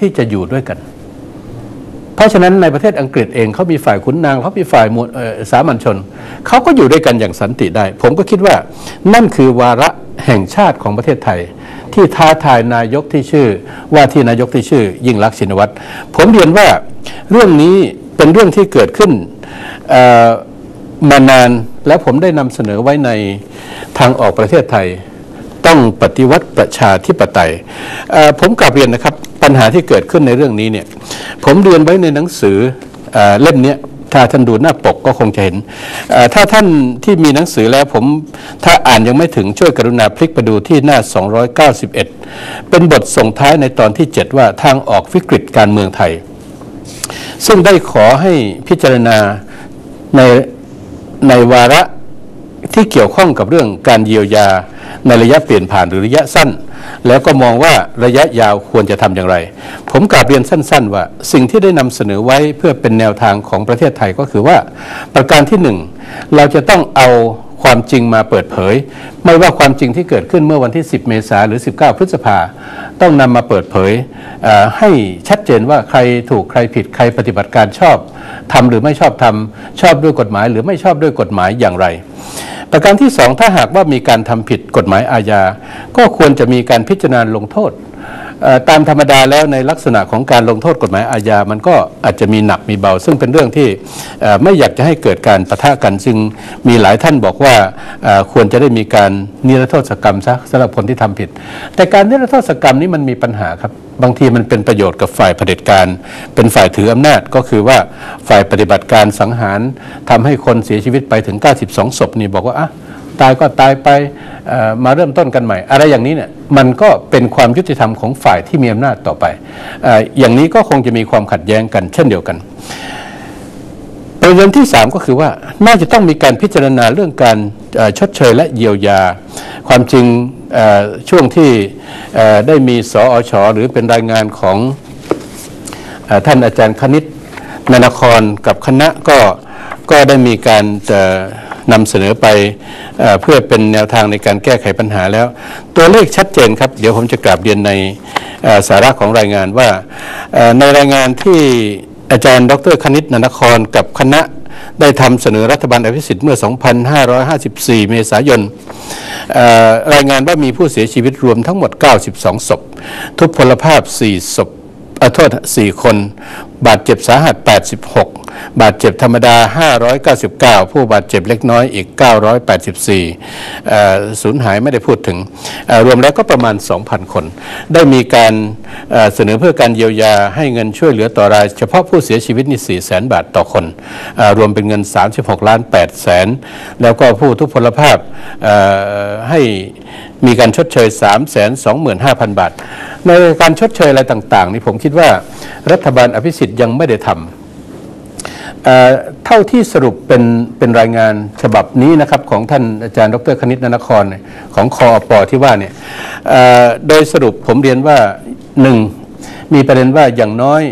ที่จะอยู่ด้วยกัน เพราะฉะนั้นในประเทศอังกฤษเองเขามีฝ่ายขุนนางเขามีฝ่ายมวลสามัญชนเขาก็อยู่ด้วยกันอย่างสันติได้ ผมก็คิดว่านั่นคือวาระแห่งชาติของประเทศไทย ที่ท้าทายนายกที่ชื่อ ว่าที่นายกที่ชื่อ ยิ่งรักษินวัตรผมเรียนว่าเรื่องนี้เป็นเรื่องที่เกิดขึ้นมานานแล้วผมได้นำเสนอไว้ในทางออกประเทศไทย ต้องปฏิวัติประชาธิปไตยผมกลับเรียนนะครับ ปัญหาที่เกิดขึ้นในเรื่องนี้เนี่ยผมเรียนไว้ในหนังสือเอ่อเล่มนี้ถ้าท่านดูหน้าปกก็คงจะเห็น ถ้าท่านที่มีหนังสือแล้วผมถ้าอ่านยังไม่ถึงช่วยกรุณาพลิกไปดูที่หน้า 291 เป็นบทส่งท้ายในตอนที่ 7 ว่าทางออกวิกฤตการเมืองไทย ซึ่งได้ขอให้พิจารณาในในวาระที่เกี่ยวข้องกับเรื่องการเยียวยาในระยะเปลี่ยนผ่านหรือระยะสั้น แล้วก็มองว่าระยะยาวควรจะทำอย่างไร ผมกราบเรียนสั้น ๆ ว่า สิ่งที่ได้นำเสนอไว้เพื่อเป็นแนวทางของประเทศไทยก็คือว่า ประการที่หนึ่งเราจะต้องเอาความจริงมาเปิดเผย ไม่ว่าความจริงที่เกิดขึ้นเมื่อวันที่ 10 เมษาหรือ 19 พฤษภาต้องนำมาเปิดเผยให้ชัดเจนว่าใครถูกใครผิดใครปฏิบัติการชอบทำหรือไม่ชอบทำชอบด้วยกฎหมาย หรือไม่ชอบด้วยกฎหมายอย่างไร ประการที่สองถ้าหากว่ามีการทำผิดกฎหมายอาญา ก็ควรจะมีการพิจารณาลงโทษ ตามธรรมดาแล้วในลักษณะของการลงโทษกฎหมายอาญา มันก็อาจจะมีหนักมีเบา ซึ่งเป็นเรื่องที่ไม่อยากจะให้เกิดการปะทะกัน ซึ่งมีหลายท่านบอกว่าควรจะได้มีการนิรโทษกรรมซะสำหรับคนที่ทำผิด แต่การนิรโทษกรรมนี้มันมีปัญหาครับบางทีมันเป็นประโยชน์กับฝ่ายเผด็จการ เป็นฝ่ายถืออำนาจก็คือว่าฝ่ายปฏิบัติการสังหารทำให้คนเสียชีวิตไปถึง 92ศพนี่บอกว่าอะ ตายก็ตายไปมาเริ่มต้นกันใหม่ อะไรอย่างนี้เนี่ยมันก็เป็นความยุติธรรมของฝ่ายที่มีอำนาจต่อไปออย่างนี้ก็คงจะมีความขัดแย้งกัน เช่นเดียวกันประเด็นที่ 3 ก็คือว่าน่าจะต้องมีการพิจารณาเรื่องการชดเชยและเยียวยา ความจริงช่วงที่ได้มีสออชหรือเป็นรายงานของอท่านอาจารย์คณิตนานครกับคณะก็ก็ได้มีการจะ นำเสนอไปเเพื่อเป็นแนวทางในการแก้ไขปัญหาแล้ว ตัวเลขชัดเจนครับ เดี๋ยวผมจะกราบเรียนในสาระของรายงานว่าในรายงานที่อาจารย์ดรคณิตนนครกับคณะได้ทำเสนอรัฐบาลอภิสิทธิ์เมื่อ 2554 เมษายนรายงานว่ามีผู้เสียชีวิตรวมทั้งหมด 92 ศพ ทุพพลภาพ 4 ศพอโทษ 4 คน บาดเจ็บสาหัส 86 บาดเจ็บธรรมดา 599 ผู้บาดเจ็บเล็กน้อยอีก 984เอ่อสูญหายไม่ได้พูดถึง รวมแล้วก็ประมาณ 2,000 คน ได้มีการเสนอเพื่อการเยียวยาให้เงินช่วยเหลือต่อราย เฉพาะผู้เสียชีวิตนี่4 0 0 0 0 0บาทต่อคนอรวมเป็นเงิน 36 ล้าน8แสน แล้วก็ผู้ทุพพลภาพให้มีการชดเชย 3 2 5 0 0 0 บาท ในการชดเชยอะไรต่าง ๆ นี่ผมคิดว่ารัฐบาลอภิสิทธิ์ยังไม่ได้ทำ เท่าที่สรุปเป็นเป็นรายงานฉบับนี้นะครับของท่านอาจารย์ดรคณิตนนครเนี่ยของคอปอที่ว่าเนี่ยโดยสรุปผมเรียนว่าหนึ่งมีประเด็นว่าอย่างน้อย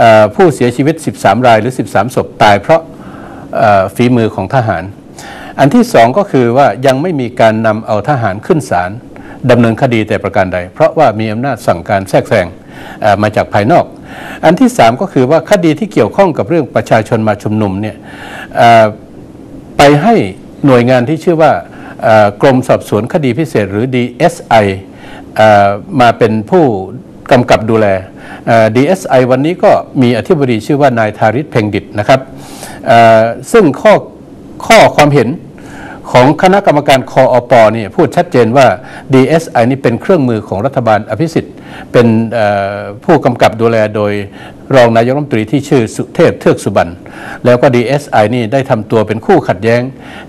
อผู้เสียชีวิต 13 รายหรือ 13 ศพตายเพราะฝีมือของทหาร อันที่สองก็คือว่ายังไม่มีการนำเอาทหารขึ้นศาลดำเนินคดีแต่ประการใด เพราะว่ามีอำนาจสั่งการแทรกแซง มาจากภายนอก อันที่สามก็คือว่าคดีที่เกี่ยวข้องกับเรื่องประชาชนมาชุมนุมเนี่ยไปให้หน่วยงานที่ชื่อว่ากรมสอบสวนคดีพิเศษหรือ DSI อมาเป็นผู้กำกับดูแล DSI วันนี้ก็มีอธิบดีชื่อว่านายทาริศเพ่งดิตนะครับซึ่งข้อข้อความเห็น ของคณะกรรมการคออปเนี่ยพูดชัดเจนว่า DSI นี่เป็นเครื่องมือของรัฐบาลอภิสิทธิ์ เป็นผู้กำกับดูแลโดยรองนายกรัฐมนตรีที่ชื่อสุเทพเทือกสุบรรณแล้วก็ DSI นี่ได้ทำตัวเป็นคู่ขัดแย้ง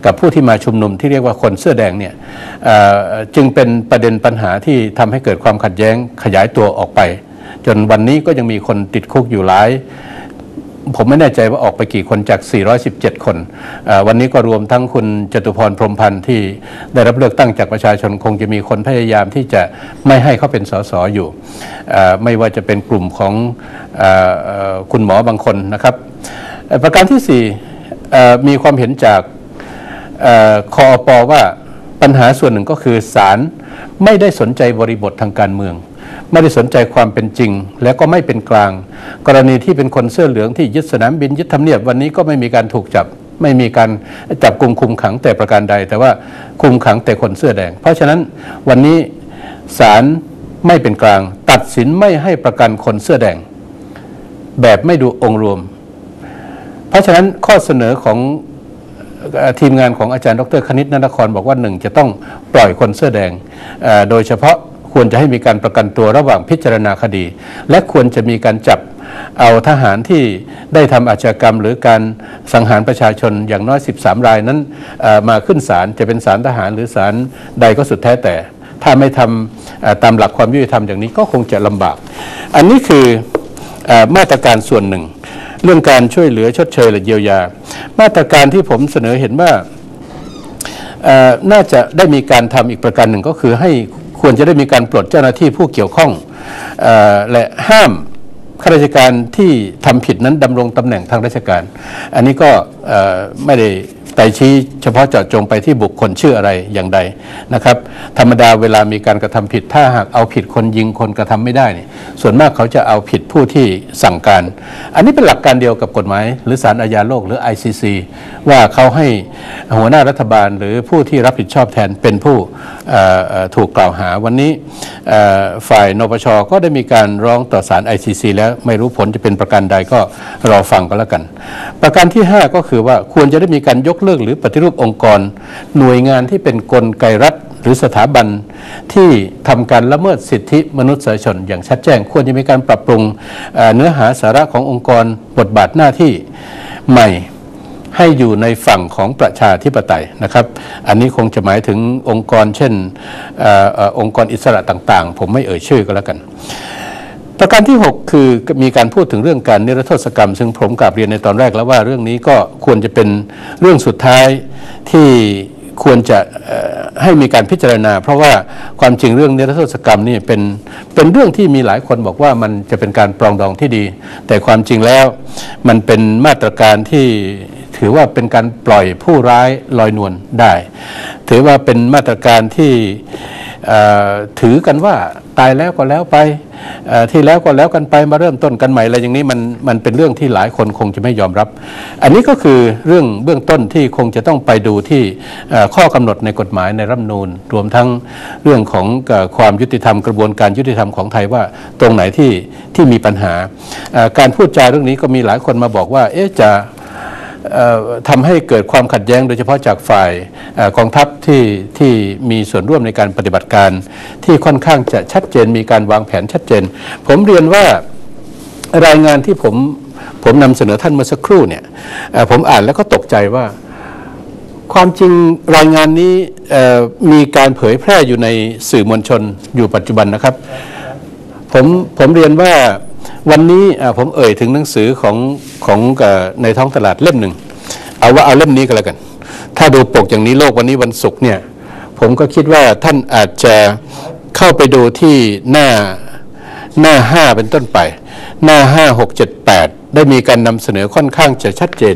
กับผู้ที่มาชุมนุมที่เรียกว่าคนเสื้อแดงเนี่ยจึงเป็นประเด็นปัญหาที่ทำให้เกิดความขัดแย้งขยายตัวออกไป จนวันนี้ก็ยังมีคนติดคุกอยู่หลาย ผมไม่แน่ใจว่าออกไปกี่คนจาก 417 คน วันนี้ก็รวมทั้งคุณจตุพรพรมพันธ์ที่ได้รับเลือกตั้งจากประชาชนคงจะมีคนพยายามที่จะไม่ให้เขาเป็นสสอยู่ ไม่ว่าจะเป็นกลุ่มของออคุณหมอบางคนนะครับ ประการที่สี่มีความเห็นจากอ่อคอปว่าปัญหาส่วนหนึ่งก็คือศาลไม่ได้สนใจบริบททางการเมือง ไม่ได้สนใจความเป็นจริง และก็ไม่เป็นกลาง กรณีที่เป็นคนเสื้อเหลืองที่ยึดสนามบินยึดทำเนียบวันนี้ก็ไม่มีการถูกจับ ไม่มีการจับกลุ่มคุมขังแต่ประการใด แต่ว่าคุมขังแต่คนเสื้อแดง เพราะฉะนั้นวันนี้ศาลไม่เป็นกลาง ตัดสินไม่ให้ประกันคนเสื้อแดง แบบไม่ดูองค์รวม เพราะฉะนั้นข้อเสนอของทีมงานของอาจารย์ดรคณิตนนครบอกว่าหนึ่งจะต้องปล่อยคนเสื้อแดง โดยเฉพาะ ควรจะให้มีการประกันตัวระหว่างพิจารณาคดี และควรจะมีการจับเอาทหารที่ได้ทำอาชญากรรม หรือการสังหารประชาชนอย่างน้อย 13 รายนั้นมาขึ้นศาลจะเป็นศาลทหารหรือศาลใดก็สุดแท้แต่ ถ้าไม่ทำตามหลักความยุติธรรมอย่างนี้ก็คงจะลำบาก อันนี้คืออมาตรการส่วนหนึ่ง เรื่องการช่วยเหลือชดเชยและเยียวยา มาตรการที่ผมเสนอเห็นว่าน่าจะได้มีการทำอีกประการหนึ่งก็คือให้ ควรจะได้มีการปลดเจ้าหน้าที่ผู้เกี่ยวข้องอและห้ามข้าราชการที่ทำผิดนั้นดำรงตำแหน่งทางราชการ อันนี้ก็ไม่ได้ ไต่ชี้เฉพาะเจาะจงไปที่บุคคลชื่ออะไรอย่างใดนะครับ ธรรมดาเวลามีการกระทำผิด ถ้าหากเอาผิดคนยิงคนกระทำไม่ได้นี่ส่วนมากเขาจะเอาผิดผู้ที่สั่งการ อันนี้เป็นหลักการเดียวกับกฎหมาย หรือศาลอาญาโลกหรือ ICC ว่าเขาให้หัวหน้ารัฐบาลหรือผู้ที่รับผิดชอบแทนเป็นผู้ถูกกล่าวหาวันนี้ฝ่ายนปชก็ได้มีการร้องต่อศาล ICC แล้วไม่รู้ผลจะเป็นประการใดก็รอฟังก็แล้วกัน ประการที่ 5 ก็คือว่าควรจะได้มีการยกเลิกหรือปฏิรูปองค์กร หน่วยงานที่เป็นกลไกรัฐหรือสถาบันที่ทำการละเมิดสิทธิมนุษยชน อย่างชัดแจ้งควรจะมีการปรับปรุงเนื้อหาสาระขององค์กรบทบาทหน้าที่ใหม่ให้อยู่ในฝั่งของประชาธิปไตยนะครับ อันนี้คงจะหมายถึงองค์กรเช่นออองค์กรอิสระต่างๆ ผมไม่เอ่ยชื่อก็แล้วกัน ประการที่ 6 คือมีการพูดถึงเรื่องการนิรโทษกรรม ซึ่งผมกลับเรียนในตอนแรกแล้วว่าเรื่องนี้ก็ควรจะเป็นเรื่องสุดท้ายที่ควรจะให้มีการพิจารณา เพราะว่าความจริงเรื่องนิรโทษกรรมนี่เป็นเป็นเรื่องที่มีหลายคนบอกว่ามันจะเป็นการปรองดองที่ดี แต่ความจริงแล้วมันเป็นมาตรการที่ถือว่าเป็นการปล่อยผู้ร้ายลอยนวลได้ ถือว่าเป็นมาตรการที่ ถือกันว่าตายแล้วก็แล้วไปที่แล้วก็แล้วกันไปมาเริ่มต้นกันใหม่อะไรอย่างนี้มันมันเป็นเรื่องที่หลายคนคงจะไม่ยอมรับ อันนี้ก็คือเรื่องเบื้องต้นที่คงจะต้องไปดูที่ข้อกำหนดในกฎหมายในรัฐมนูญรวมทั้งเรื่องของความยุติธรรมกระบวนการยุติธรรมของไทยว่าตรงไหนที่ที่มีปัญหา การพูดจาเรื่องนี้ก็มีหลายคนมาบอกว่าเอ๊ะจะ ทำให้เกิดความขัดแย้งโดยเฉพาะจากฝ่ายกองทัพที่ที่มีส่วนร่วมในการปฏิบัติการ ที่ค่อนข้างจะชัดเจนมีการวางแผนชัดเจน ผมเรียนว่ารายงานที่ผมผมนำเสนอท่านเมื่อสักครู่เนี่ยผมอ่านแล้วก็ตกใจว่าความจริงรายงานนี้มีการเผยแพร่อยู่ในสื่อมวลชนอยู่ปัจจุบันนะครับ ผมผมเรียนว่า วันนี้ผมเอ่ยถึงหนังสือของของในท้องตลาดเล่มหนึ่งเอาว่าเอาเล่มนี้ก็แล้วกัน ถ้าดูปกอย่างนี้โลกวันนี้วันศุกร์เนี่ย ผมก็คิดว่าท่านอาจจะเข้าไปดูที่หน้าหน้าห้าเป็นต้นไป หน้าห้าหกเจ็ดแปดได้มีการนำเสนอค่อนข้างจะชัดเจน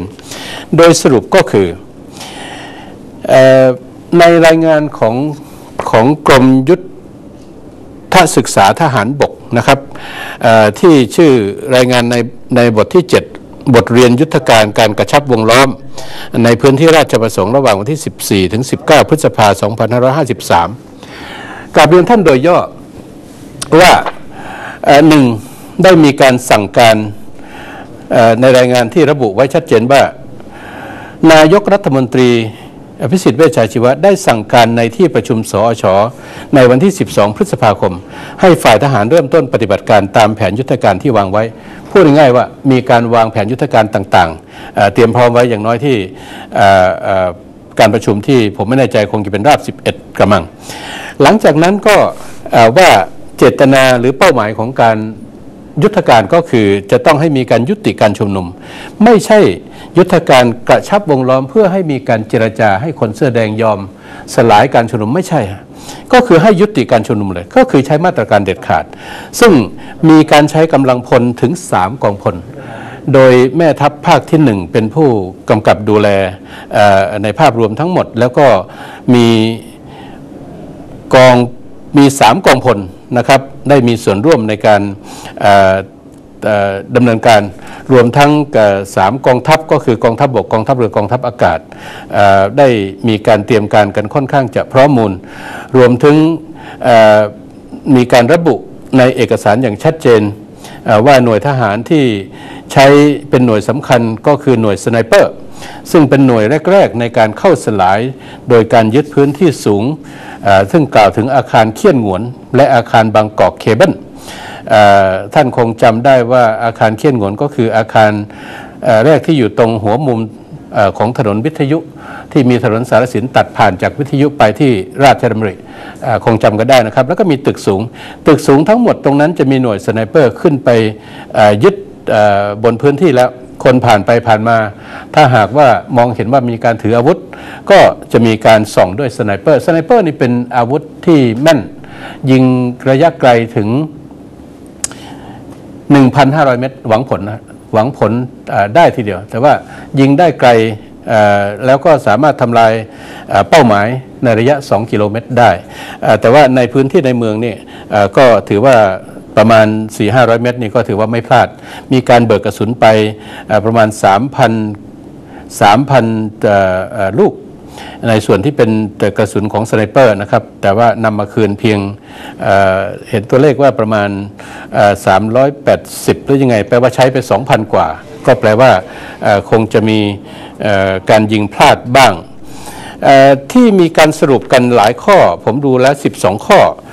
โดยสรุปก็คืออในรายงานของของกรมยุทธศึกษาทหารบก นะครับที่ชื่อรายงานในในบทที่ 7 บทเรียนยุทธการการกระชับวงล้อม ในพื้นที่ราชประสงค์ระหว่างวันที่ 14 ถึง 19 พฤษภาคม 2553กราบเรียนท่านโดยย่อว่าหนึ่งได้มีการสั่งการในรายงานที่ระบุไว้ชัดเจนว่า นายกรัฐมนตรี อภิสิทธิ์เวชชาชีวะได้สั่งการในที่ประชุมสอชในวันที่ 12 พฤษภาคม ให้ฝ่ายทหารเริ่มต้นปฏิบัติการตามแผนยุทธการที่วางไว้ พูดง่ายๆว่ามีการวางแผนยุทธการต่างๆเเตรียมพร้อมไว้อย่างน้อยที่การประชุมที่ผมไม่แน่ใจคงจะเป็นราบ 11 กระมัง หลังจากนั้นก็ว่าเจตนาหรือเป้าหมายของการ ยุทธการก็คือจะต้องให้มีการยุติการชุมนุม ไม่ใช่ยุทธการกระชับวงล้อมเพื่อให้มีการเจรจาให้คนเสื้อแดงยอม สลายการชุมนุมไม่ใช่ฮะก็คือให้ยุติการชุมนุมเลย ก็คือใช้มาตรการเด็ดขาด ซึ่งมีการใช้กำลังพลถึง 3กองพล โดยแม่ทัพภาคที่หนึ่งเป็นผู้กำกับดูแลในภาพรวมทั้งหมด แล้วก็มีกองมี 3กองพลนะครับ ได้มีส่วนร่วมในการเอ่อเอ่อดำเนินการรวมทั้งสามกองทัพก็คือกองทัพบกกองทัพเรือกองทัพอากาศ ได้มีการเตรียมการกันค่อนข้างจะพร้อมมูล รวมถึงมีการระบุในเอกสารอย่างชัดเจนว่าหน่วยทหารที่ใช้เป็นหน่วยสำคัญก็คือหน่วยสไนเปอร์ ซึ่งเป็นหน่วยแรก ๆ ในการเข้าสลาย โดยการยึดพื้นที่สูง ซึ่งกล่าวถึงอาคารเคียนหงวน และอาคารบางกอกเคเบิลท่านคงจำได้ว่าอาคารเคียนหงวนก็คืออาคารแรกที่อยู่ตรงหัวมุมอของถนนวิทยุที่มีถนนสารสินตัดผ่านจากวิทยุไปที่ราชดำริเอ่อคงจำกันได้นะครับ แล้วก็มีตึกสูง ตึกสูงทั้งหมดตรงนั้นจะมีหน่วยสไนเปอร์ขึ้นไปยึดบนพื้นที่แล้ว คนผ่านไปผ่านมา ถ้าหากว่ามองเห็นว่ามีการถืออาวุธ ก็จะมีการส่องด้วยสไนเปอร์สไนเปอร์นี่เป็นอาวุธที่แม่น ยิงระยะไกลถึง 1,500 เมตรหวังผลนะหวังผลได้ทีเดียว แต่ว่ายิงได้ไกลแล้วก็สามารถทำลายเป้าหมายในระยะ 2 กิโลเมตรได้ แต่ว่าในพื้นที่ในเมืองนี่ก็ถือว่า ประมาณ 4-500 เมตรนี่ก็ถือว่าไม่พลาด มีการเบิกกระสุนไปประมาณ 3,000 3,000 ลูก ในส่วนที่เป็นกระสุนของสไนเปอร์นะครับ แต่ว่านำมาคืนเพียงเเห็นตัวเลขว่าประมาณเอ่อ380 หรือยังไง แปลว่าใช้ไป 2,000 กว่า ก็แปลว่าคงจะมีการยิงพลาดบ้างที่มีการสรุปกันหลายข้อ ผมดูแล้ว 12 ข้อเอ่อ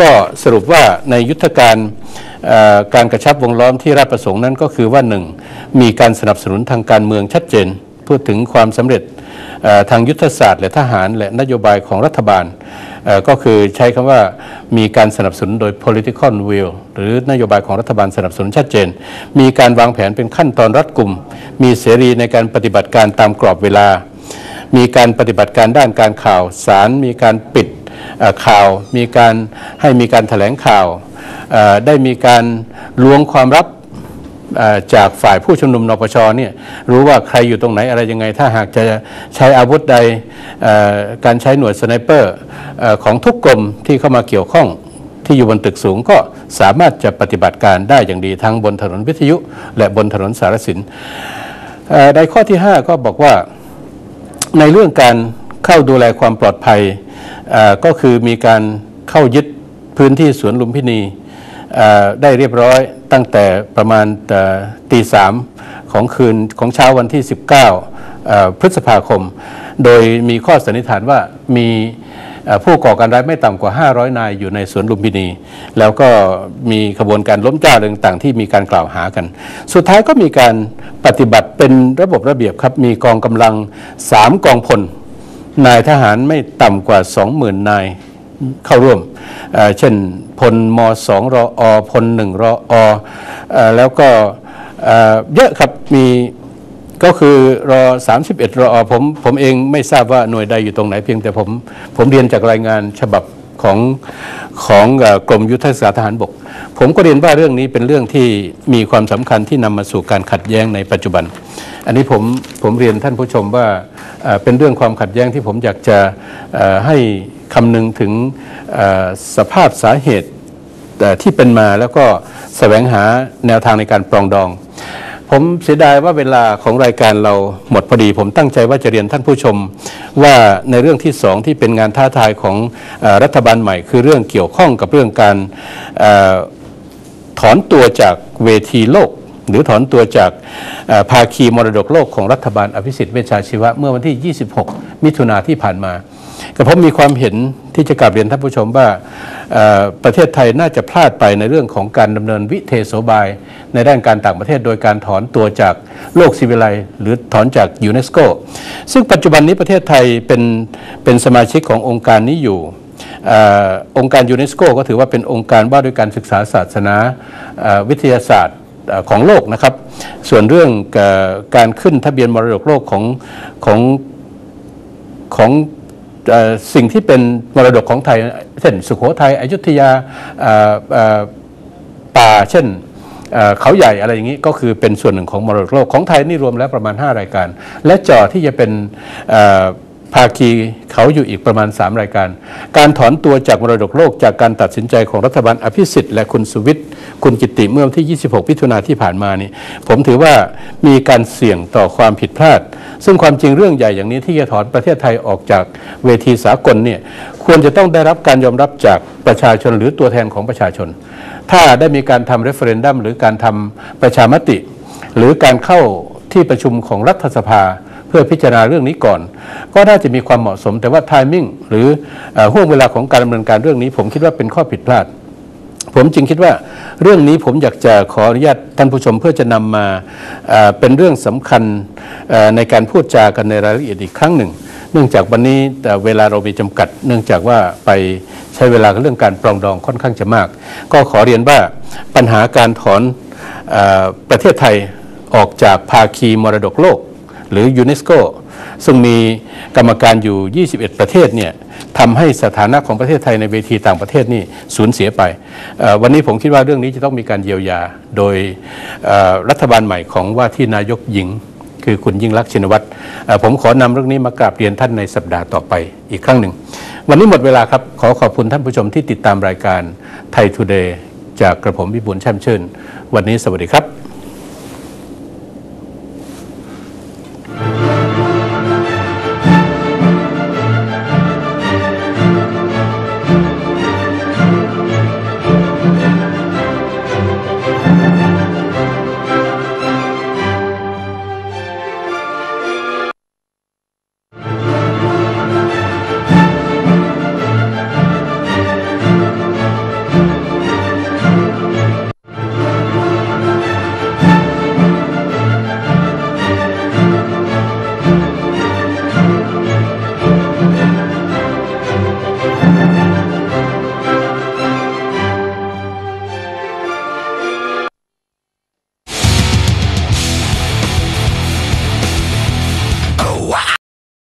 ก็สรุปว่าในยุทธการการกระชับวงล้อมที่ราชประสงค์นั้นก็คือว่าหนึ่งมีการสนับสนุนทางการเมืองชัดเจน พูดถึงความสำเร็จทางยุทธศาสตร์และทหารและนโยบายของรัฐบาลก็คือใช้คำว่ามีการสนับสนุนโดย political will หรือนโยบายของรัฐบาลสนับสนุนชัดเจน มีการวางแผนเป็นขั้นตอนรัดกุม มีเสรีในการปฏิบัติการตามกรอบเวลา มีการปฏิบัติการด้านการข่าวสาร มีการปิด ข่าว มีการให้มีการแถลงข่าว ได้มีการล้วงความลับจากฝ่ายผู้ชุมนุมนปชเนี่ยรู้ว่าใครอยู่ตรงไหนอะไรยังไง ถ้าหากจะใช้อาวุธใดการใช้หน่วยสไนเปอร์ของทุกกรมที่เข้ามาเกี่ยวข้องที่อยู่บนตึกสูงก็สามารถจะปฏิบัติการได้อย่างดีทั้งบนถนนวิทยุ และบนถนนสารสินในข้อที่ 5 ก็บอกว่าในเรื่องการเข้าดูแลความปลอดภัย ก็คือมีการเข้ายึดพื้นที่สวนลุมพินีได้เรียบร้อยตั้งแต่ประมาณตีสามของคืนของเช้าวันที่ 19เอ่อพฤษภาคม โดยมีข้อสันนิษฐานว่ามีผู้ก่อการร้ายไม่ต่ำกว่า 500 นายอยู่ในสวนลุมพินี แล้วก็มีขบวนการล้มเจ้าต่างๆ ที่มีการกล่าวหากัน สุดท้ายก็มีการปฏิบัติเป็นระบบระเบียบครับ มีกองกำลัง 3 กองพล นายทหารไม่ต่ำกว่า 20,000 นายเข้าร่วม เช่นพลมสองรออพลหนึ่งรออแล้วก็เอ่อเยอะครับมีก็คือรอ 31 รออผมผมเองไม่ทราบว่าหน่วยใดอยู่ตรงไหนเพียงแต่ผมผมเรียนจากรายงานฉบับ ของของกรมยุทธศาสตร์ทหารบก ผมก็เรียนว่าเรื่องนี้เป็นเรื่องที่มีความสำคัญที่นำมาสู่การขัดแย้งในปัจจุบัน อันนี้ผมผมเรียนท่านผู้ชมว่าเป็นเรื่องความขัดแย้งที่ผมอยากจะให้คำนึงถึงสภาพสาเหตุเอ่ที่เป็นมาแล้วก็แสวงหาแนวทางในการปรองดอง ผมเสียดายว่าเวลาของรายการเราหมดพอดี ผมตั้งใจว่าจะเรียนท่านผู้ชม ว่าในเรื่องที่สองที่เป็นงานท้าทายของอรัฐบาลใหม่ คือเรื่องเกี่ยวข้องกับเรื่องการอถอนตัวจากเวทีโลก หรือถอนตัวจากภาคีมรดกโลกของรัฐบาลอภิสิทธิ์เวชชาชีวะ เมื่อวันที่ 26 มิถุนาที่ผ่านมา ก็ผมมีความเห็นที่จะกลับเรียนท่านผู้ชมว่าประเทศไทยน่าจะพลาดไปในเรื่องของการดำเนินวิเทโสบาย ในด้านการต่างประเทศโดยการถอนตัวจากโลกซิวิไลหรือถอนจากยูเนสโกซึ่งปัจจุบันนี้ประเทศไทยเป็นเป็นสมาชิกขององค์การนี้อยู่ออองค์การยูเนสโกก็ถือว่าเป็นองค์การว่าด้วยการศึกษาศาสนาวิทยาศาสตร์ของโลกนะครับ ส่วนเรื่องการขึ้นทะเบียนมรดกโลกของของของ สิ่งที่เป็นมรดกของไทยเช่นสุโขทัยอยุธยาป่าเช่นเขาใหญ่อะไรอย่างนี้ก็คือเป็นส่วนหนึ่งของมรดกโลกของไทยนี่รวมแล้วประมาณ 5 รายการ และจอที่จะเป็น ภาคีเขาอยู่อีกประมาณ 3 รายการ การถอนตัวจากมรดกโลกจากการตัดสินใจของรัฐบาลอภิสิทธิ์และคุณสุวิทย์คุณกิติเมื่อวันที่ 26มิถุนาที่ผ่านมานี่ผมถือว่ามีการเสี่ยงต่อความผิดพลาด ซึ่งความจริงเรื่องใหญ่อย่างนี้ที่จะถอนประเทศไทยออกจากเวทีสากลเนี่ยควรจะต้องได้รับการยอมรับจากประชาชนหรือตัวแทนของประชาชน ถ้าได้มีการทำเรฟเฟรนดัมหรือการทำประชามติ หรือการเข้าที่ประชุมของรัฐสภา เพื่อพิจารณาเรื่องนี้ก่อน ก็น่าจะมีความเหมาะสม แต่ว่าไทมิ่งหรือห่วงเวลาของการดำเนินการเรื่องนี้ ผมคิดว่าเป็นข้อผิดพลาด ผมจึงคิดว่าเรื่องนี้ผมอยากจะขออนุญาตท่านผู้ชมเพื่อจะนำมาเป็นเรื่องสำคัญในการพูดจากันในรายละเอียดอีกครั้งหนึ่ง เนื่องจากวันนี้แต่เวลาเรามีจำกัด เนื่องจากว่าไปใช้เวลาเรื่องการปรองดองค่อนข้างจะมาก ก็ขอเรียนว่าปัญหาการถอนอประเทศไทยออกจากภาคีมรดกโลก หรือยูเนสโกซึ่งมีกรรมการอยู่ 21 ประเทศเนี่ยทำให้สถานะของประเทศไทยในเวทีต่างประเทศนี่สูญเสียไป วันนี้ผมคิดว่าเรื่องนี้จะต้องมีการเยียวยา โดยรัฐบาลใหม่ของว่าที่นายกหญิง คือคุณยิ่งรักษณ์ชินวัตรผมขอนำเรื่องนี้มากราบเรียนท่านในสัปดาห์ต่อไปอีกครั้งหนึ่ง วันนี้หมดเวลาครับ ขอขอบคุณท่านผู้ชมที่ติดตามรายการไทยทูเดย์จากกระผมวิบูลแช่มชื่น วันนี้สวัสดีครับ